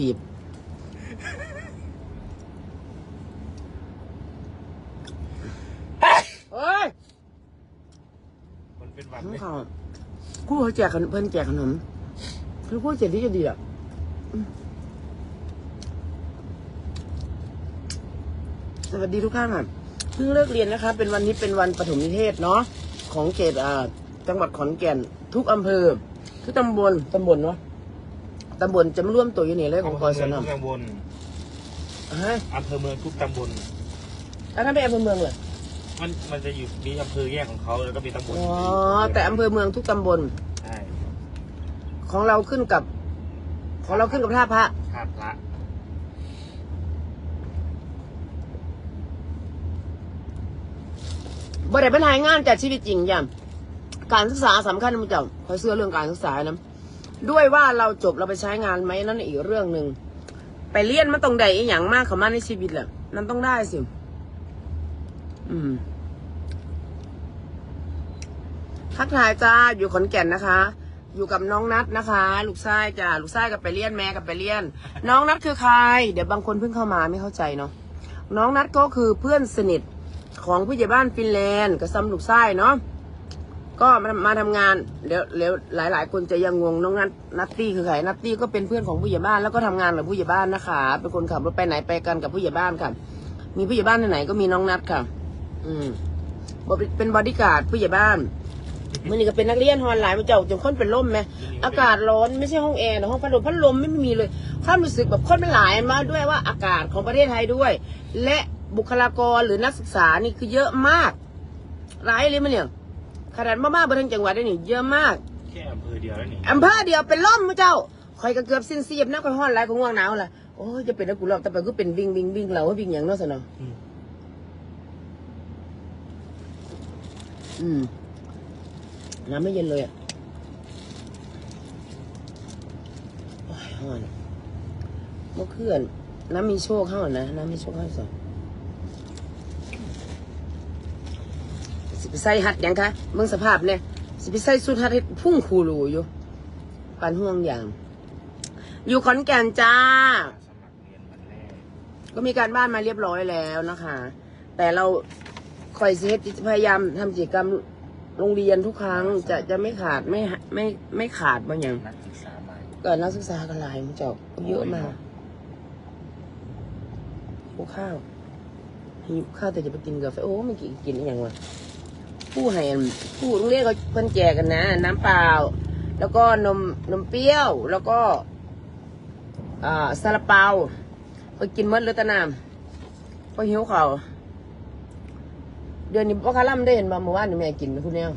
ตีบเอ้ยมันเป็นหวัดน้องเลยเขากูเขาแจกขนมเพิ่นแจกขนมคือกูเจ็ดที่จะดีอะอืมสวัสดีทุกท่านอะเพิ่งเลิกเรียนนะคะ เป็นวันนี้เป็นวันปฐมนิเทศเนาะของเขตอ่าจังหวัดขอนแก่น ทุกอำเภอทุกตำบลตำบลเนาะ ตำบลจะมาร่วมตัวอยู่นี่เลยของกอำศเภอเมืองนทุกตำบลฮะอำเภอเมืองทุกตำบลแล้วนั่นเป็นอำเภอเมืองเลยมันมันจะอยู่มีอำเภอแยกของเขาแล้วก็มีตำบลอ๋อแต่อำเภอเมืองทุกตำบลใช่ของเราขึ้นกับ ของเราขึ้นกับท่าพระชาติพระบ่ได้เป็นรายงานจากชีวิตจริงอย่างการศึกษาสำคัญนะมึงเจ้าคอยเชื่อเรื่องการศึกษานะ ด้วยว่าเราจบเราไปใช้งานไหมนั่นอีกเรื่องหนึ่งไปเรียนมันต้องได้อีหยังมากขามาในชีวิตแหละมันต้องได้สิ อืมทักทายจ้าอยู่ขอนแก่นนะคะ อยู่กับน้องนัดนะคะ ลูกชายจ้าลูกชายกับไปเรียนแม่กับไปเรียน น้องนัดคือใคร เดี๋ยวบางคนเพิ่งเข้ามาไม่เข้าใจเนาะน้องนัดก็คือเพื่อนสนิทของผู้ใหญ่บ้านฟินแลนด์กับซัมลูกไส้เนาะ ก็มามาทำงานเดี๋ยวเดี๋ยวหลายหลาย ๆ คนจะยังงงน้องนัทนัตตี้คือใครนัตตี้ก็เป็นเพื่อนของผู้ใหญ่บ้านแล้วก็ทำงานกับผู้ใหญ่บ้านนะคะเป็นคนขับรถไปไหนไปกันกับผู้ใหญ่บ้านค่ะ มีผู้ใหญ่บ้านที่ไหนก็มีน้องนัทค่ะ อืมบเป็นบอดี้การ์ดผู้ใหญ่บ้านมันนี่ก็เป็นนักเรียนฮอนไลน์มันเจ้าจนคนเป็นลมไหมอากาศร้อนไม่ใช่ห้องแอร์นะห้องพัดลมพัดลมไม่มีเลยความรู้สึกแบบคนมันหลายมาด้วยว่าอากาศของประเทศไทยด้วย และบุคลากรหรือนักศึกษานี่คือเยอะมากหลายเลยมันเนี่ย ขนาดมากๆบนทั้งจังหวัดได้นี่เยอะมากแค่อำเภอเดียวแล้วนี่อำเภอเดียวเป็นล่มมั้งเจ้าคอยก็เกือบสิ้นเสียบนะคอยห้อนไรของง่วงหนาวล่ะโอ้ยจะเป็นนักกุหลาบแต่ไปก็เป็นวิ่งวิ่งวิ่งเราว่าวิ่งอย่างเนั้นสนออืมอืมน้ำไม่เย็นเลยอะโอ้ยห้อนเมื่อคืนน้ำมีโชคเข้านะน้ำมีโชคเข้าสอง ไปใส่หัดหยังคะเมืองสภาพเนี่ยสิไปใส่สุดหัดให้พุ่งคูรูอยู่ปันห่วงอย่าง อยู่ขอนแก่นจ้าสมัครเรียนวันแรกก็มีการบ้านมาเรียบร้อยแล้วนะคะ แต่เราคอยเซตพยายามทำกิจกรรมโรงเรียนทุกครั้งจะจะไม่ขาดไม่หะไม่ไม่ขาดบางอย่างนักศึกษาใหม่เกิดนักศึกษากันหลายมันเจาเยอะมากหิวข้าวหิวข้าวแต่จะไปกินกาแฟโอ้ไม่กินกินอหย่างวะ ผู้ให้อันผู้โรงเรียนเขาเพิ่นแจกกันนะ น้ำเปล่า แล้วก็นมนมเปรี้ยวแล้วก็อ่าซาลาเปาไปกินหมดเลยแตะนามพอหิวเขาวเดือนนี้พ่อคาร่ำได้เห็นมาเมื่อวานนี่แม่กินทุกแนว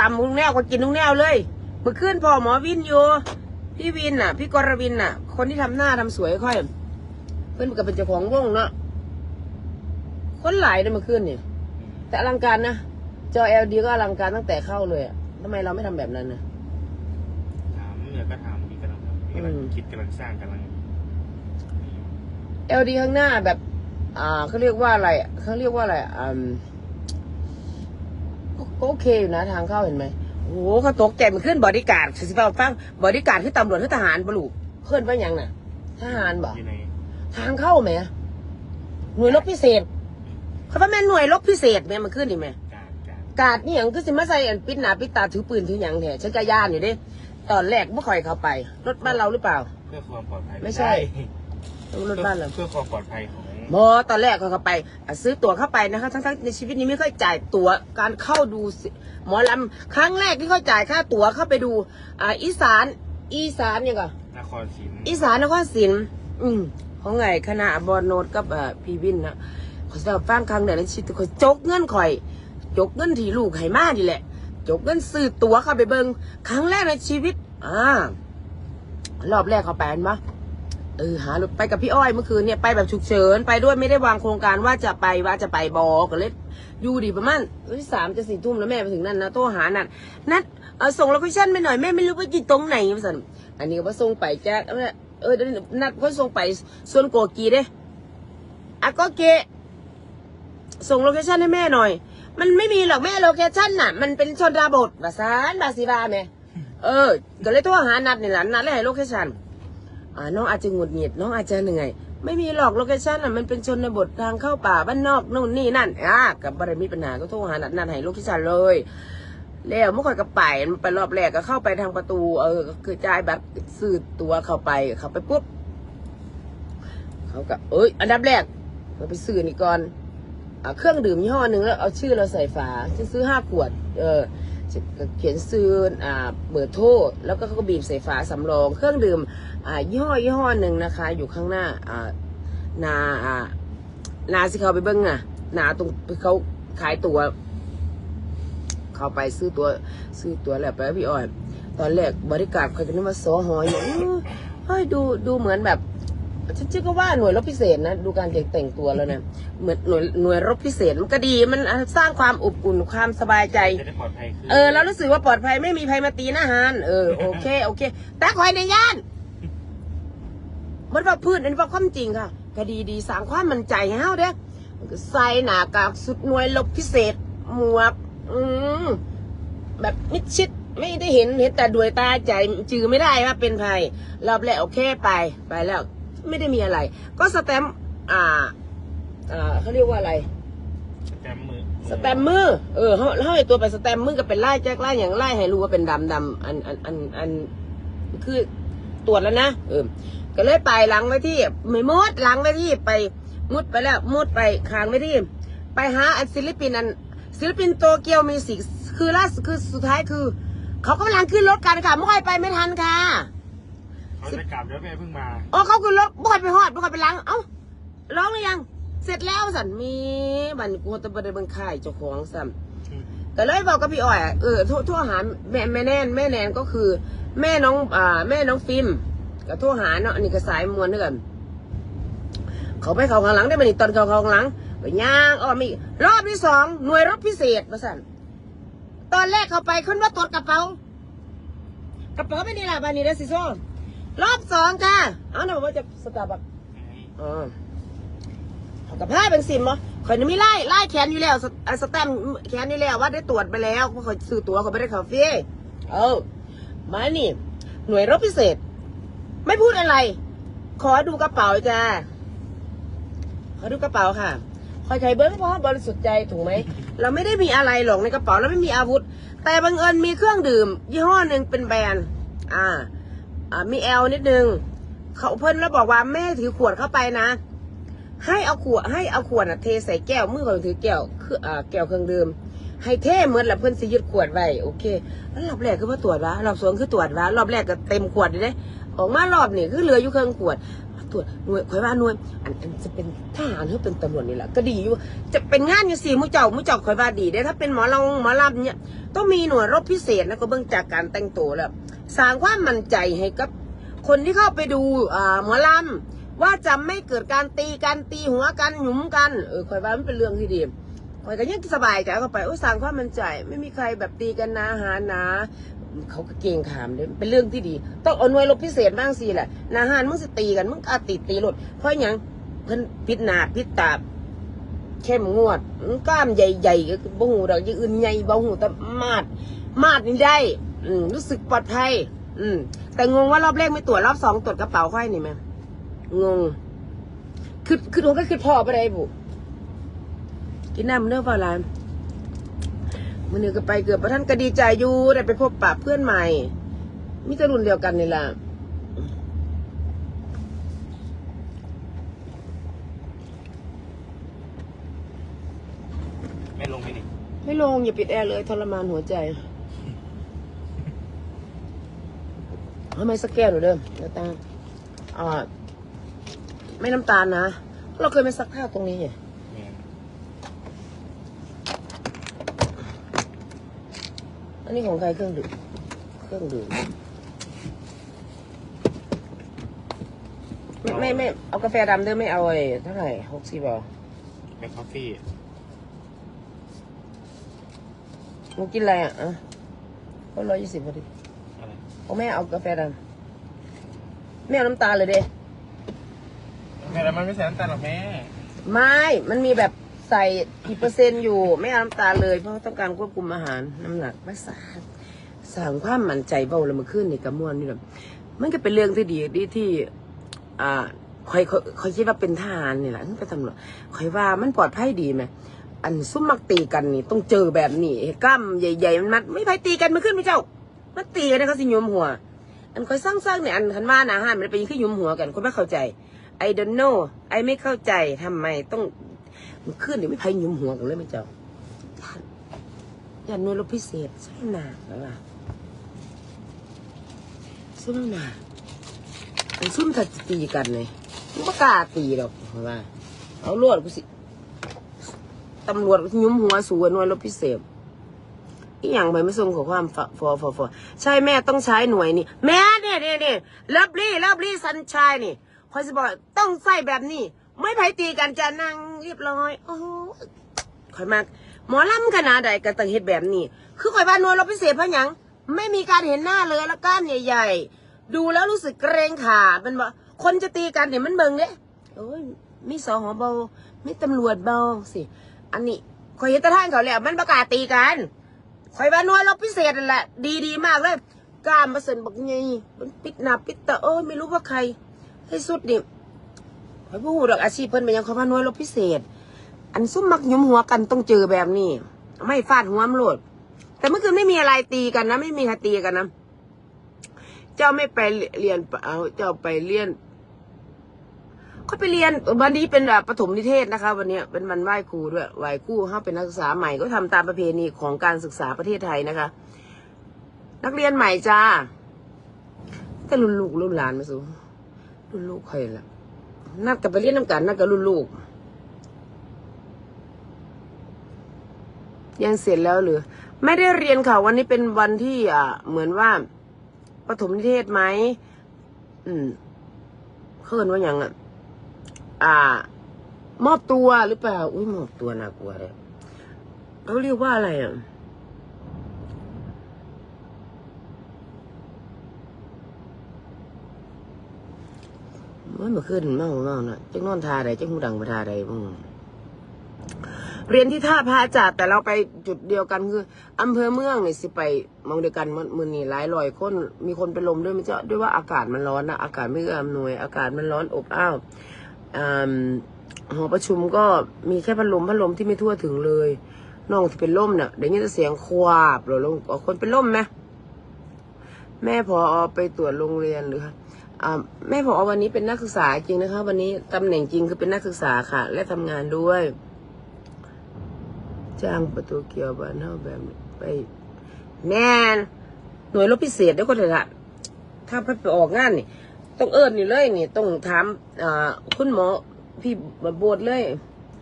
ตำทุกแนวก็กินทุกแนวเลยเมื่อคืนพอหมอวินอยู่พี่วินน่ะ พี่กรวินน่ะ คนที่ทำหน้าทำสวยค่อย เพื่อนก็เป็นเจ้าของวงเนาะคนหลายเลยเมื่อคืนเนี่ยแต่อลังการนะ จอ LD ก็อลังการตั้งแต่เข้าเลยอะทำไมเราไม่ทำแบบนั้นนะ ถามเมื่อก็ถามมีกำลังกำลังอืม คิดกำลังสร้างกำลัง LD ข้างหน้าแบบ อ่าเขาเรียกว่าอะไรอะเขาเรียกว่าอะไรอะอืมก็ก็โอเคอยู่นะทางเข้าเห็นไหมโอ้โหเขาตกใจมันขึ้นบอดี้การ์ดสิบาฟังบอดี้การ์ดคือตำรวจคือทหารบลูเพื่อนว่าหยังน่ะ ทหารบอก อยู่ในทางเข้าไหม หน่วยรบพิเศษ เขาว่าแม่นหน่วยรบพิเศษแม่มันขึ้นนี่ไหม การการกาดนี่หยังก็สิมาใส่อันปิดหน้าปิดตาถือปืนถือหยังแท้ฉันก็ย่านอยู่เด้ตอนแรกไม่ค่อยเข้าไป รถบ้านเราหรือเปล่า เพื่อความปลอดภัยไม่ใช่ ต้องรถบ้านเราเพื่อความปลอดภัยของบอตอนแรกเขาเข้าไปอะซื้อตั๋วเข้าไปนะคะทั้งๆในชีวิตนี้ไม่เคยจ่ายตั๋วการเข้าดูสิหมอลำครั้งแรกที่เขาจ่ายค่าตั๋วเข้าไปดูอ่าอีสาน อีสานเนี่ยก่อนนครศรีอีสานนครศรีอืมของไงคณะบอลโนดกับอ่าพี่วินนะเขาจะฟังครั้งเดียวในชีวิตเขาจกเงินข่อย จกเงินที่ลูกให้มาดีแหละ จกเงินซื้อตั๋วเข้าไปเบิงครั้งแรกในชีวิต อ่ารอบแรกเขาไปอันปะเออหารถไปกับพี่อ้อยเมื่อคืนเนี่ยไปแบบฉุกเฉินไปด้วยไม่ได้วางโครงการว่าจะไปว่าจะไปบอก็เลยอยู่ดีประมาณที่สามจะสี่ทุ่มแล้วแม่ไปถึงนั่นนะโทรหานัดนัดเออส่งโลเคชั่นไปหน่อยแม่ไม่รู้ว่าอยู่ตรงไหนมาสั่นอันนี้ก็ว่าส่งไปแจ๊กเออเออเดี๋ยวนัดก็ส่งไปส่วนโกกีเด้อะก็เกะส่งโลเคชั่นให้แม่หน่อย มันไม่มีหรอกแม่โลเคชั่นน่ะ มันเป็นชนดาบทบาสานบาสีบาแม่เออก็เลยโทรหานัดนี่แหละนัดเลยให้โลเคชั่นอ่าน้องอาจจะหงุดหงิดน้องอาจจะเหนื่อยไม่มีหรอกโลเคชั่นอะมันเป็นชนบททางเข้าป่าบ้านนอกนู่นนี่นั่นอะกับบริมีปัญหาก็โทรหานัดนัดให้โลเคชั่นเลยแล้วเมื่อก่อนก็ไปมันไปรอบแรกก็เข้าไปทางประตู เออคือจ่ายบัตรซื้อตัวเข้าไปเข้าไปปุ๊บเขาก็เอ้ย อันดับแรกเราไปซื้อนี่ก่อน เครื่องดื่มยี่ห้อหนึ่งแล้วเอาชื่อเราใส่ฝาจะซื้อห้าขวด เออเขียนซื้ออ่าเบอร์โทรแล้วก็เขาก็บีบใส่ฝาสำรอง เครื่องดื่มอ่ายี่ห้อยี่ห้อหนึ่งนะคะ อยู่ข้างหน้าอ่านาอ่านาสิเขาไปเบิ้งน่ะนาตรงเขาขายตัว เขาไปซื้อตัวซื้อตัวแล้วไปพี่อ้อยตอนแรกบริการเขาจะนึกว่าโซหอยอย่เฮ้ยดูดูเหมือนแบบ ฉันเชื่อก็ว่าหน่วยรบพิเศษนะดูการแต่งตัวแล้วนะเหมือนหน่วยหน่วยรบพิเศษมันก็ดีมันสร้างความอบอุ่นความสบายใจ จะได้ปลอดภัยขึ้นเออเรารู้สึกว่าปลอดภัยไม่มีภัยมาตีหน้าหานเออโอเคโอเค แต่คอยในย่านมันว่าพื้นอันนี้ว่าความจริงค่ะก็ดีดีสร้างความมั่นใจให้เฮาเด้อมันก็ใส่หน้ากากสุดหน่วยรบพิเศษ หมวกอืมแบบมิดชิดไม่ได้เห็นเห็นแต่ดวยตาใจจือไม่ได้ว่าเป็นใครรอบแรกโอเคไปไปแล้ว ไม่ได้มีอะไร ก็สแตมป์อ่าอ่าเขาเรียกว่าอะไร สแตมป์มือสแตมมือเออเขาเขาให้ตัวไปสแตมมือก็เป็นไล่แจ็คไล่อย่างไล่ให้รู้ว่าเป็นดำดำอันอันอันอันคือตรวจแล้วนะเออก็เลยไปหลังไว้ที่ไม่มุดหลังไว้ที่ไปมุดไปแล้วมุดไปคางไว้ที่ ไปหาอันศิลปินอันศิลปินโตเกียวมีสิคือล่าสุดคือสุดท้ายคือ เขากำลังขึ้นรถกันค่ะไม่ค่อยไปไม่ทันค่ะ เขาจะกลับแล้วแม่เพิ่งมาอ๋อเขาขึ้นรถบ่ค่อยไปฮอดบ่ค่อยไปหลังเอ้าร้องหรือยัง เสร็จแล้วสันมีบันกูแตะบไดเบังค่ายเจ้าของสัมก็เลยบอกกับพี่อ้อยอะเออโทรโทรหาแม่แม่แนนแม่แนนก็คือ แม่น้องอ่าแม่น้องฟิล์มก็โทรหาเนาะอันนี้ก็สายมวนด้วยกันเขาไปเขาข้างหลังได้มานี่ตอนเขาข้างหลังไปย่างอ้อมีรอบที่สองหน่วยรบพิเศษมาสั่นตอนแรกเขาไปขึ้นว่าตรวจกระเป๋ากระเป๋าไม่นี่แหละบานี่เดซิโซ รอบสองค่ะเอาหน่อยบอกว่าจะสตาร์บัคอ๋อเขากับผ้าเป็นสิมเหรอข่อยนี่มีไล่ไล่แขนอยู่แล้วสอ่าสแตมป์แขนอยู่แล้วว่าได้ตรวจไปแล้วเพราะเขาซื้อตั๋วเขาไม่ได้คาเฟ่เออมานี่ หน่วยรบพิเศษ ไม่พูดอะไร ขอดูกระเป๋าจ้าขอดูกระเป๋าค่ะคอยใครเบิ้งเพราะว่าบริสุทธิ์ใจถูกไหม เราไม่ได้มีอะไรหรอกในกระเป๋าเราไม่มีอาวุธ แต่บังเอิญมีเครื่องดื่ม ยี่ห้อหนึ่งเป็นแบรนด์ อ่าอ่า มีแอลนิดนึงเขาเพิ่นแล้วบอกว่าแม่ถือขวดเข้าไปนะ ให้เอาขวดให้เอาขวดน่ะเทใส่แก้วมือเขาถือแก้วคืออ่าแก้วเครื่องดื่มให้เทเหมือนละเพิ่นสิยึดขวดไว้โอเคแล้วรอบแรกคือว่าตรวจวะรอบสองคือตรวจวะรอบแรกก็เต็มขวดเลยเด้ออกมารอบนี่คือเหลืออยู่เครื่องขวดตรวจหน่วยข่อยว่าหน่วยอันอันจะเป็นทหารหรือเป็นตำรวจนี่แหละก็ดีอยู่ จะเป็นงานอยู่สี่มุเจ้ามุเจ้าข่อยว่าดีเด้ถ้าเป็นหมอลงหมอลำเนี่ยต้องมีหน่วยรบพิเศษนะก็เบิ่งจากการแต่งตัวแล้ว สร้างความมั่นใจให้กับ คนที่เข้าไปดูหมอลำว่าจะไม่เกิดการตีกันตีหัวกันหยุมกันเออคอยว่ามันเป็นเรื่องที่ดีคอยก็ยังสบายใจเข้าไปโอ้สร้างความมั่นใจ ไม่มีใครแบบตีกันนะหานะเขาก็เก่งขามเลยเป็นเรื่องที่ดี ต้องเอาหน่วยรบพิเศษบ้างสิแหละนาหารมึงสิตีกันมึงอาติดตีรถเพราะยังเพิ่นพิษหนาพิษตาเข้มงวดกล้ามใหญ่ๆก็บ่หูดอกยังอื่นใหญ่บ่หูแต่มาด มาดนี่ได้ อืมรู้สึกปลอดภัย อืม แต่งงว่ารอบแรกไม่ตรวจรอบสองตรวจกระเป๋าค่อยนี่ไหมงง คือคือผมก็คือพ่อไปได้บุกินน้ำเนื้อฟ้าลานมันนี่ก็ไปเกือบประท่านก็ดีใจอยู่ได้ไปพบปะเพื่อนใหม่มิตรรุ่นเดียวกันนี่แหละไม่ลงไม่ดิไม่ลงอย่าปิดแอร์เลยทรมานหัวใจ ทำไมสกแกนหนูเดิมน้ำตาลอ่าไม่น้ำตาลนะเราเคยไปซักผ้าตรงนี้ไงแม่อันนี้ของใครเครื่องดื่มเครื่องดื่มไม่ไม่ไม่เอากาแฟดำด้วยไม่เอาเลยเท่าไหร่หกสิบอะแบ็คคอฟฟี่มึงกินอะไรอะอะก็ร้อยยี่สิบพอดีอะไร เอาแม่เอากาแฟดำไม่เอาน้ำตาลเลยเด้แม่แล้วมันไม่ใส่น้ำตาลหรอกแม่ไม่มันมีแบบใส่กี่เปอร์เซ็นต์อยู่ ไม่เอาน้ำตาลเลยเพราะต้องการควบคุมอาหารน้ำหนักไม่สารสั่งความมั่นใจเบาแล้วมาขึ้นนี่กระมวลนี่แบบมันก็เป็นเรื่องที่ดีที่ที่ อ่าคอยคอยคอยคิดว่าเป็นทหารนี่แหละเป็นตำรวจคอยว่ามันปลอดภัยดีไหมอันซุ่มมักตีกันนี่ต้องเจอแบบนี้กล้ามใหญ่ ๆ มันมัดไม่ไปตีกันมันขึ้นไม่เจ้า มันตีกันนะเขาสิยมหัว อันคอยสร้างๆเนี่ยอันคันว่านะฮะมันเป็นขึ้นยุมหัวกันคนไม่เข้าใจ I don't know ไอไม่เข้าใจทำไมต้องมันขึ้นเดี๋ยวไม่พายยุมหัวกันเลยไหมเจ้าอย่าหน่วยรบพิเศษใช่หนาหรือเปล่าใช่หนาอันซุ่มถัดตีกันเลยมันก็กล้าตีหรอกเพราะว่าเอาลวดกูสิตำรวจยุมหัวสูหน่วยรบพิเศษ อีหยังไปไม่ส่งขอความฟอฟอฟอฟอใช่แม่ต้องใช้หน่วยนี่ แม่เนี่ยเนี่ยเนี่ยลิฟลี่ลิฟลี่สันชายนี่คอยจะบอกต้องใส่แบบนี้ ไม่ไผตีกันจะนั่งเรียบร้อยโอ้โหคอยมากหมอลำขนาดใดก็ต้องเฮ็ดแบบนี้ คือคอยว่าหน่วยเราพิเศษเพราะหยังไม่มีการเห็นหน้าเลยแล้วก้ามใหญ่ๆ ดูแล้วรู้สึกเกรงขาเป็นว่าคนจะตีกันเนี่ยมันเบิงเนี่ยโอ้ยมีสอหอเบามีตำรวจเบาสิ อันนี้คอยเห็นตะท่านเขาแล้วมันประกาศตีกัน ข่อยว่าน้อยเราพิเศษนั่นแหละ ดีดีมากเลยกล้ามมาเสินบักไงมันปิดหนาปิดตาเออไม่รู้ว่าใคร ให้สุดนี่ข่อยพูดดอกอาชีพเพิ่นเป็นยังเขาว่าน้อยเราพิเศษ อันซุ่มมักยุมหัวกันต้องเจอแบบนี้ ไม่ฟาดหัวมโลด แต่เมื่อคืนไม่มีอะไรตีกันนะ ไม่มีใครตีกันนะ เจ้าไม่ไปเรียนเอาเจ้าไปเรียน เขาไปเรียนวันนี้เป็นแบบปฐมนิเทศนะคะ วันนี้เป็นวันไหว้ครูด้วยไหว้ครูห้าเป็นนักศึกษาใหม่ก็ทำตามประเพณีของการศึกษาประเทศไทยนะคะ นักเรียนใหม่จ้าแต่รุ่นลูกรุ่นหลานไม่สูรุ่นลูกใครล่ะนัดกับไปเรียนน้ำกันนัดกับรุ่นลูกเรียังเสร็จแล้วหรือ ไม่ได้เรียนค่ะ วันนี้เป็นวันที่อ่าเหมือนว่าปฐมนิเทศไหมอืมเขินว่าอย่างอะ อ่า มอบตัวหรือเปล่า อุ้ยมอบตัวน่ากลัวเลยเขาเรียกว่าอะไรอะมันเมื่อคืนเมาเมาน่ะจังนอนทาใดจังหูดังมาทาใดบ้างเรียนที่ท่าพระจัดแต่เราไปจุดเดียวกันคืออำเภอเมืองนี่สิไปมองเดียวกันมันมือนี่หลายร้อยคนมีคนเป็นลมด้วยมันจะด้วยว่าอากาศมันร้อนนะอากาศไม่เอื้ออำนวย อากาศมันร้อนอบอ้าว หอประชุมก็มีแค่พัดลมพัดลมที่ไม่ทั่วถึงเลยน้องที่เป็นลมเนี่ยเดี๋ยวนี้จะเสียงควาบหรือลงอ๋อคนเป็นลมไหมแม่พอไปตรวจโรงเรียนหรืออ่าแม่ผอวันนี้เป็นนักศึกษาจริงนะคะ วันนี้ตำแหน่งจริงคือเป็นนักศึกษาค่ะ และทำงานด้วยจ้างประตูเกียวบ้านเท่าแบบไป แม่นหน่วยรบพิเศษเดี๋ยวก็เถอะถ้าไปออกงานนี่ ต้องเอิญนี่เลยนี่ต้องถามอ่าคุณหมอพี่บวชเลย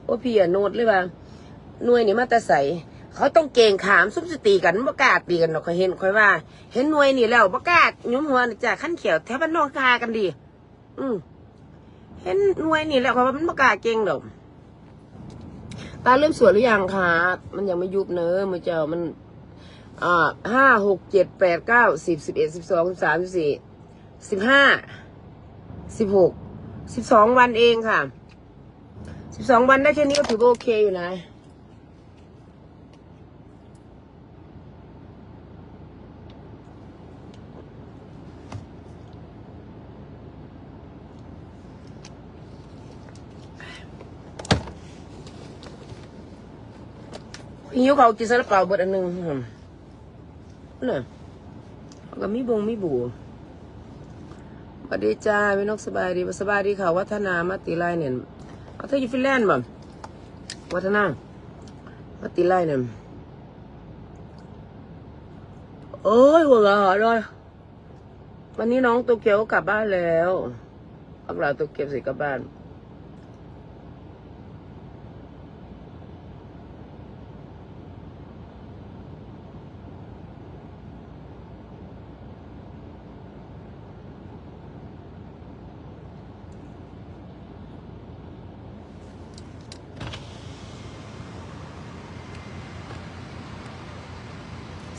ว่าพี่อะโนดเลยว่าหน่วยนี่มาแต่ใสเขาต้องเก่งขามซุบสตีกันบ่กล้าตีกันหรอกเขาเห็นค่อยว่า เห็นหน่วยนี่แล้วบ่กล้ายุ้มหัวจากขั้นเขียวแถวบ้านนอกกากันดี อืมเห็นหน่วยนี่แล้วเขาว่ามันบ่กล้าเก่งดอกตาเริ่มสวยหรือยังคะมันยังไม่ยุบเนอะมือเจ้ามันอ่าห้าหกเจ็ดแปดเก้าสิบสิบเอ็ดสิบสองสิบสามสิบสี่สิบห้า สิบหกสิบสองวันเองค่ะสิบสองวันได้แค่นี้ก็ถือว่าโอเคอยู่นะหิวเขากินซาลาเปาเบิดอันหนึ่งอืมน่ะเขาก็มีบงมีบู สวัสดีจ้าพี่นกสบายดีสบายดีค่ะ วัฒนามาติไลเนี่ยเอาเธออยู่ฟินแลนด์บ่วัฒนามาติไลเนี่ยโอ้ยหัวเราะเลยวันนี้น้องโตเกียวกลับบ้านแล้วพักเราโตเกียวสิกลับบ้าน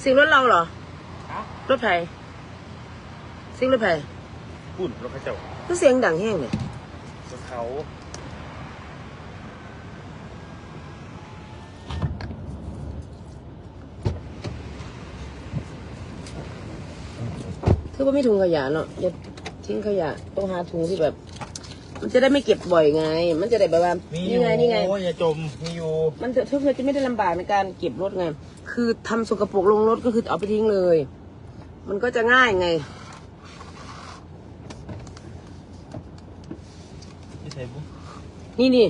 สิ่งรถเราเหรอ ฮะรถไฟสิ่งรถไฟหุ่นรถพระเจ้าก็เสียงดังแห้งเนี่ยรถเขาคือว่าไม่ถุงขยะเนาะอย่าทิ้งขยะต้องหาถุงที่แบบ มันจะได้ไม่เก็บบ่อยไง มันจะได้แบบว่ามีอนี่ยู่ไงนี่ไง โอ้ยอย่าจม มีอยู่ มันจะทุกคนจะไม่ได้ลำบากในการเก็บรถไง คือทำสกปรกลงรถก็คือเอาไปทิ้งเลย มันก็จะง่ายไงไม่ใช่ปุ๊บนี่นี่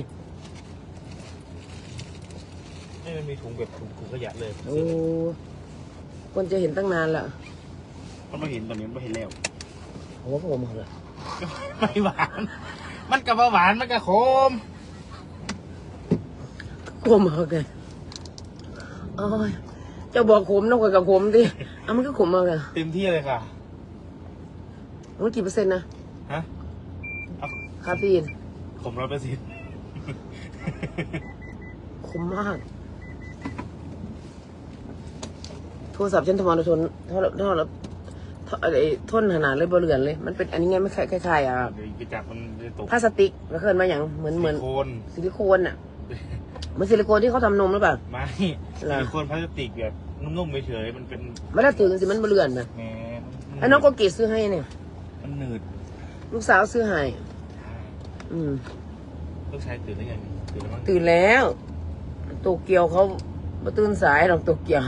ให้มันมีถุงแบบถุงถุงขยะเลยโอ้คนจะเห็นตั้งนานละมันไม่เห็นตอนนี้มันไม่เห็นแล้วโอ้ผมเอาเลยไม่หวาน มันกับหวานมันกับขมขมเอาแกโอ้ย เจะบอกขมต้องกว่ากับขมดิเอามันก็ขมเอาแกเต็มที่เลยค่ะ มันกี่เปอร์เซ็นต์นะฮะเอาคาเฟอีนขมร้อยเปอร์เซ็นต์ขมมาก โทรศัพท์ฉันทำมาทนเท่าเท่าเท่าอะไรทนขนาดเลยบเรือนเลย มันเป็นอันนี้ไงไม่คล้ายคล้ายๆอะเดี๋ยวไปจับมันจะตกพลาสติกแล้วเคยมาอย่างเหมือนเหมือนซิลิโคน ซิลิโคนอะเห มือนซิลิโคนที่เขาทำนมหรือเปล่า ไม่เหรอซิลิโคนพลาสติกแบบนุ่มๆเฉยๆมันเป็นเวลาถึงสิมันบเรือนนะแหมไอ้น้องโกกีซื้อให้เนี่ย มันหนืดลูกสาวซื้อให้อืม ลูกชายตื่นหรือยังตื่นแล้วมั้งตื่นแล้วโตเกียวเขามาตื่นสายหรอกโตเกียว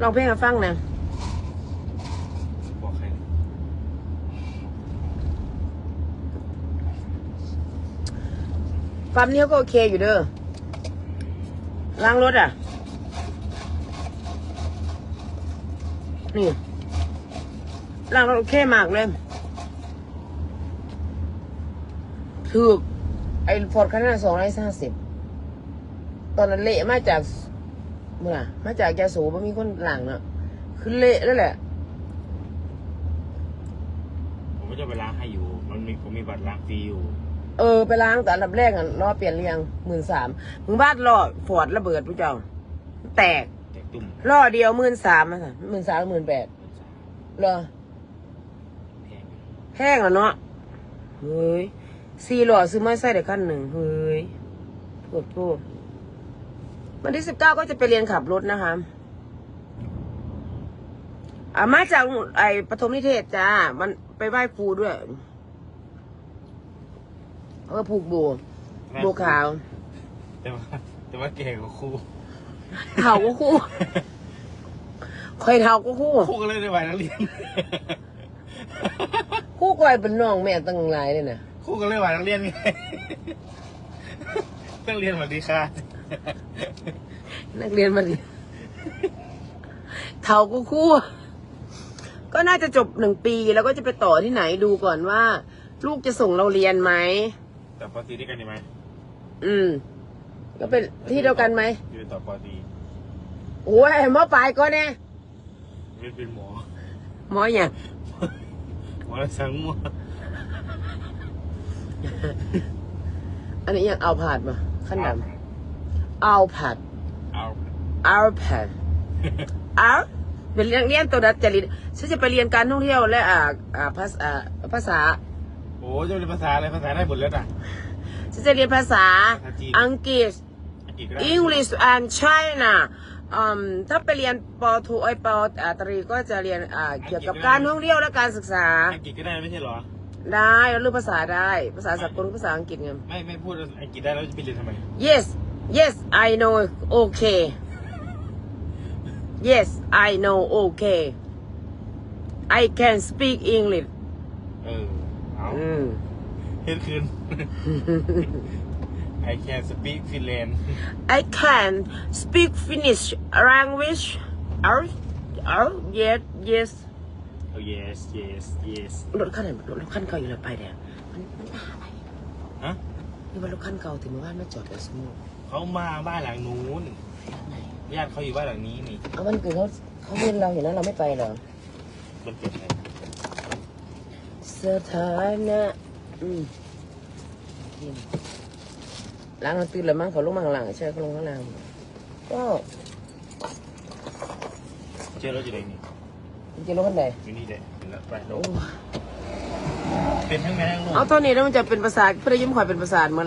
ลองเพลงให้ฟังนะ บอกใคร ปั๊มนี้ก็โอเคอยู่เด้อล้างรถอะ นี่ล้างรถโอเคมากเลยถูกไอ้ฟอร์ดคันหน้าสองร้อยห้าสิบตอนนั้นเละมาจากเมื่อมาจากยาสูบมีคนหลังเนาะคือเละแล้วแหละ ผมก็จะไปล้างให้อยู่ มันมีผมมีบัตรล้างฟรีอยู่ เออไปล้างแต่อันดับแรกอะรอเปลี่ยนเรียงหมื่นสามมึงบ้านรอฟอร์ดระเบิดผู้เจ้า แตกแต่ตุ่มล่อเดียวหมื่นสามอะหมื่นสามหมื่นแปดเหรอแพงแพงอะเนาะเฮ้ยสี่หล่อซื้อมาใส่เด็กขั้นหนึ่งเฮ้ยปวดพูดวันที่สิบเก้าก็จะไปเรียนขับรถนะคะอ่ามาจากไอ้ปฐมนิเทศจ้า มันไปไหว้ครูด้วย เออผูกโบโบขาว แต่ว่าแต่ว่าแก่กว่าครูเท่าก็คู่คอยเท่าก็คู่ ครูก็เลยได้ไหวนักเรียน คู่กอยเป็นน้องแม่ตั้งหลายเลยนะครูก็เลยไหวนักเรียนไงนักเรียนสวัสดีค่ะนักเรียนมาดิเท่าก็คู่ ก็น่าจะจบหนึ่งปีแล้วก็จะไปต่อที่ไหนดูก่อนว่า ลูกจะส่งเราเรียนไหม แต่ปอตีด้วยกันดีไหมอืม ก็เป็นที่เดียวกันไหมอยู่ต่อปอตีโอ้ยหมอปลายก็เนี่ยไม่เป็นหมอ หมออย่างหมอละสังมัวอันนี้ยังเอาผาดมาขั้นดำเอาผาดเอาเอาผาดเอาเป็นเรียนเรียนตัวดัดจริตฉันจะไปเรียนการท่องเที่ยวและอ่าอ่าภาษาอ่าภาษา โอ้จะเป็นภาษาอะไรภาษาได้หมดแล้วน่ะ ฉันจะเรียนภาษาภาษาจีน อังกฤษอังกฤษก็ได้ English and China อืมถ้าไปเรียนปอโทไอยปออ่าตรีก็จะเรียนอ่าเกี่ยวกับการท่องเที่ยวและการศึกษา อังกฤษก็ได้ไม่ใช่เหรอ ได้แล้วเรื่องภาษาได้ ภาษาสากลภาษาอังกฤษไง ไม่ไม่พูดอังกฤษได้แล้วจะไปเรียนทำไม Yes Yes I know okay Yes I know okay I can speak English เออ เอาอืมเฮ็ดคืน I can speak Finland I can speak Finnish language เอาเอา yes yes oh yes yes yes รถคันไหนรถคันเก่าอยู่แล้วไปแดงมันมันอะไรฮะนี่ว่ารถคันเก่าถึงเมื่อวานมาจอดแล้วสมุกเขามาบ้านหลังนู้นญาติเขาอยู่บ้านหลังนี้นี่เอาวันเกิดเขาเขาเรียนเราอย่างนั้นเราไม่ไปเหรอมันเกิดอะไร สถานะอืมนี่ล้างเราตื่นแล้วมั้งเขาลงมาข้างหลังใช่เขาลงข้างล่างก็เจอรถอยู่ไหนนี่จริงๆรถคันไหนอยู่นี่แหละเห็นแล้วไปลโอ้งเป็นทั้งแม่ทั้งลูกเอาเท่านี้แล้วมันจะเป็นประสาทเพื่อยิ้มข่อยเป็นประสาทเหมือน